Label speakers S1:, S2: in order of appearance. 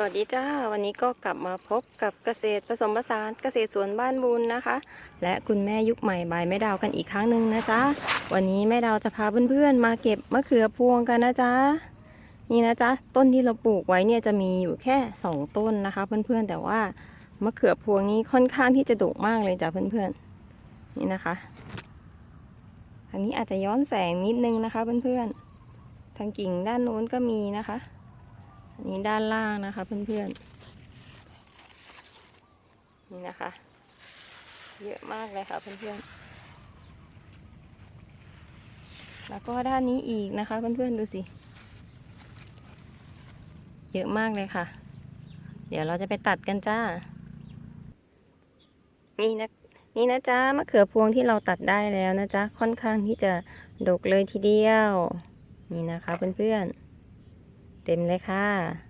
S1: สวัสดีจ้า วันนี้ก็กลับมาพบกับเกษตรผสมผสานเกษตรสวนบ้านบุญนะคะ และคุณแม่ยุคใหม่บายแม่ดาวกันอีกครั้งหนึ่งนะจ๊ะวันนี้แม่ดาวจะพาเพื่อนๆ มาเก็บมะเขือพวงกันนะจ๊ะนี่นะจ๊ะต้นที่เราปลูกไว้เนี่ยจะมีอยู่แค่สองต้นนะคะ เพื่อนๆ แต่ว่ามะเขือพวงนี้ค่อนข้างที่จะดกมากเลยจ้ะเพื่อนๆนี่นะคะอันนี้อาจจะย้อนแสงนิดนึงนะคะ เพื่อนๆทางกิ่งด้านโน้นก็มีนะคะ นี้ด้านล่างนะคะเพื่อนๆ นี่นะคะ เยอะมากเลยค่ะเพื่อนๆ แล้วก็ด้านนี้อีกนะคะเพื่อนๆ ดูสิ เยอะมากเลยค่ะ เดี๋ยวเราจะไปตัดกันจ้า นี่นะนี่นะจ๊ะมะเขือพวงที่เราตัดได้แล้วนะจ๊ะค่อนข้างที่จะดกเลยทีเดียว นี่นะคะเพื่อนๆ เต็มเลยค่ะ